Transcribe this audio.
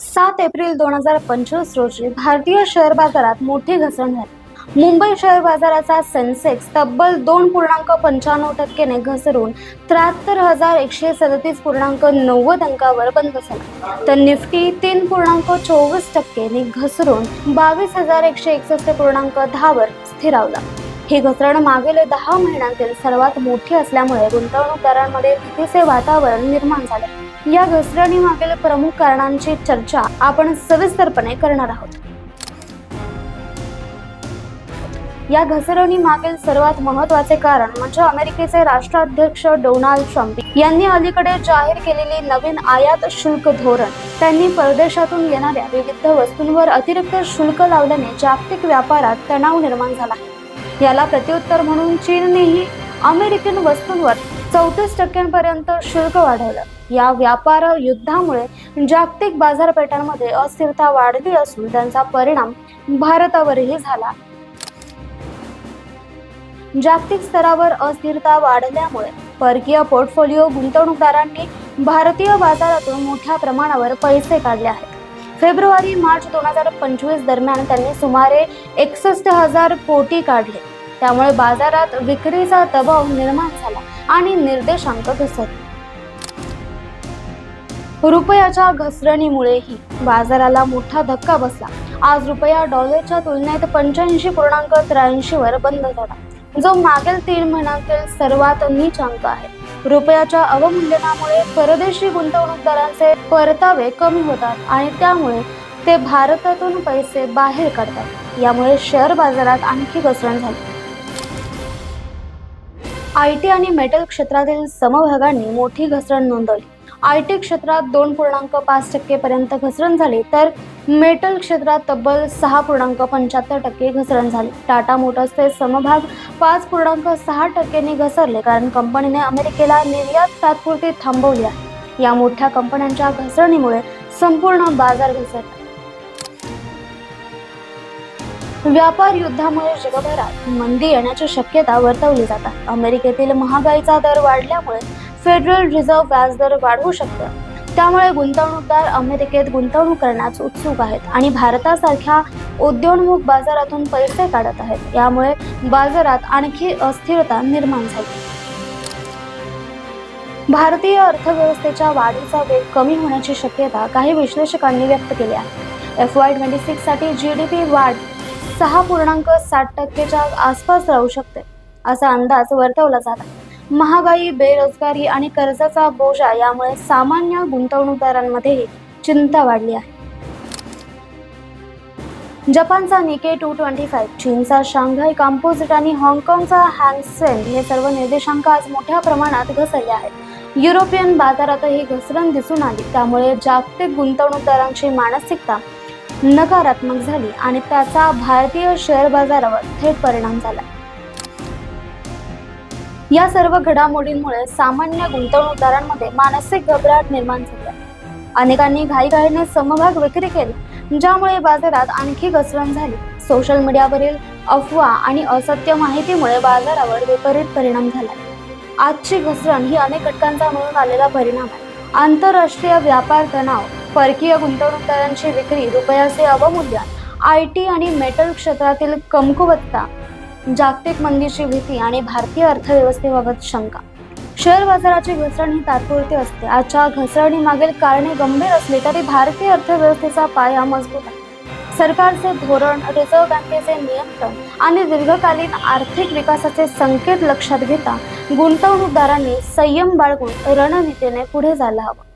सात एप्रिल दोन हजार पंचवीस रोजी भारतीय शेअर बाजारात मोठी घसरण झाली. मुंबई शेअर बाजाराचा सेन्सेक्स तब्बल दोन पूर्णांक पंच्याण्णव टक्क्याने घसरून त्र्याहत्तर हजार एकशे सदतीस पूर्णांक नव्वद अंकावर बंद झाला. तर निफ्टी तीन पूर्णांक चोवीस टक्केने घसरून बावीस हजार एकशे एकसष्ट पूर्णांक दहावर स्थिरावला. ही घसरण मागील दहा महिन्यांतील सर्वात मोठी असल्यामुळे गुंतवणूकदारांमध्ये भीतीचे वातावरण निर्माण झाले. या घसरणीमागील प्रमुख कारणांची चर्चा आपण सविस्तरपणे करणार आहोत. या घसरणी मागील सर्वात महत्त्वाचे कारण म्हणजे अमेरिकेचे राष्ट्राध्यक्ष डोनाल्ड ट्रम्प यांनी अलीकडे जाहीर केलेली नवीन आयात शुल्क धोरण त्यांनी परदेशातून येणाऱ्या विविध वस्तूंवर अतिरिक्त शुल्क लावल्याने जागतिक व्यापारात तणाव निर्माण झाला. याला प्रत्युत्तर म्हणून चीननेही अमेरिकन वस्तूंवर चौतीस टक्क्यांपर्यंत शुल्क वाढवलं. या व्यापार युद्धामुळे जागतिक बाजारपेठांमध्ये अस्थिरता वाढली असून त्यांचा परिणाम भारतावरही झाला. जागतिक स्तरावर अस्थिरता वाढल्यामुळे परकीय पोर्टफोलिओ गुंतवणूकदारांनी भारतीय बाजारातून मोठ्या प्रमाणावर पैसे काढले आहेत. फेब्रुवारी मार्च दोन हजार पंचवीस दरम्यान त्यांनी सुमारे एकसष्ट हजार कोटी काढले. त्यामुळे बाजारात विक्रीचा दबाव निर्माण झाला. आणि निर्देशांक घसरले. रुपयाच्या घसरणीमुळेही बाजाराला मोठा धक्का बसला. आज रुपया डॉलरच्या तुलनेत पंच्याऐंशी पूर्णांक त्र्याऐंशी वर बंद झाला जो मागील तीन महिन्यातील सर्वात नीच अंक आहे. रुपयाच्या अवमूल्यनामुळे परदेशी गुंतवणूकदारांचे परतावे कमी होतात आणि त्यामुळे ते भारतातून पैसे बाहेर काढतात. यामुळे शेअर बाजारात आणखी घसरण झाली. आय टी आणि मेटल क्षेत्रातील समभागांनी मोठी घसरण नोंदवली. आय टी क्षेत्रात दोन पूर्णांक पाच टक्केपर्यंत घसरण झाली तर मेटल क्षेत्रात तब्बल सहा पूर्णांक पंच्याहत्तर टक्के घसरण झाली. टाटा मोटर्सचे समभाग पाच पूर्णांक सहा टक्क्यांनी घसरले कारण कंपनीने अमेरिकेला निर्यात तात्पुरती थांबवली आहे. या मोठ्या कंपन्यांच्या घसरणीमुळे संपूर्ण बाजार घसरला. व्यापार युद्धामुळे जगभरात मंदी येण्याची शक्यता वर्तवली जातात अमेरिकेतील महागाईचा दर वाढल्यामुळे फेडरल रिझर्व्ह व्याजदर वाढवू शकतं. त्यामुळे गुंतवणूकदार अमेरिकेत गुंतवणूक करण्यास उत्सुक आहेत आणि भारतासारख्या उद्योन्मुख बाजारातून पैसे काढत आहेत. यामुळे बाजारात आणखी अस्थिरता निर्माण झाली. भारतीय अर्थव्यवस्थेच्या वाढीचा वेग कमी होण्याची शक्यता काही विश्लेषकांनी व्यक्त केली आहे. एफ वाय ट्वेंटी सिक्ससाठी जी डी पी वाढ सहा पूर्णांक साठ टक्केच्या आसपास राहू शकते असा अंदाज वर्तवला जात आहे. महागाई बेरोजगारी आणि कर्जाचा बोजा यामुळे सामान्य गुंतवणूकदारांमध्येही चिंता वाढली आहे. जपानचा निके टू ट्वेंटी फाईव्ह चीनचा शांघाय कॉम्पोजिट आणि हाँगकाँगचा हँगसेन हे सर्व निर्देशांक आज मोठ्या प्रमाणात घसरले आहेत. युरोपियन बाजारातही घसरण दिसून आली त्यामुळे जागतिक गुंतवणूकदारांची मानसिकता नकारात्मक झाली आणि त्याचा भारतीय शेअर बाजारावर थेट परिणाम झाला. या सर्व घडामोडींमुळे सामान्य गुंतवणूकदारांमध्ये मानसिक घबराट निर्माण झाली अनेकांनी घाईघाईने समभाग विक्री केली ज्यामुळे बाजारात आणखी घसरण झाली. सोशल मीडियावरील अफवा आणि असत्य माहितीमुळे बाजारावर विपरीत परिणाम झाला. आजची घसरण ही अनेक घटकांचा मिळून आलेला परिणाम आहे. आंतरराष्ट्रीय व्यापार तणाव परकीय गुंतवणूकदारांची विक्री रुपयाचे अवमूल्यन आय टी आणि मेटल क्षेत्रातील कमकुवतता जागतिक मंदीची भीती आणि भारतीय अर्थव्यवस्थेबाबत शंका. शेअर बाजाराची घसरण ही तात्पुरती असते. आजच्या घसरणी मागील कारणे गंभीर असली तरी भारतीय अर्थव्यवस्थेचा पाया मजबूत आहे. सरकारचे धोरण रिझर्व्ह बँकेचे नियंत्रण आणि दीर्घकालीन आर्थिक विकासाचे संकेत लक्षात घेता गुंतवणूकदारांनी संयम बाळगून रणनीतीने पुढे जायला हवं.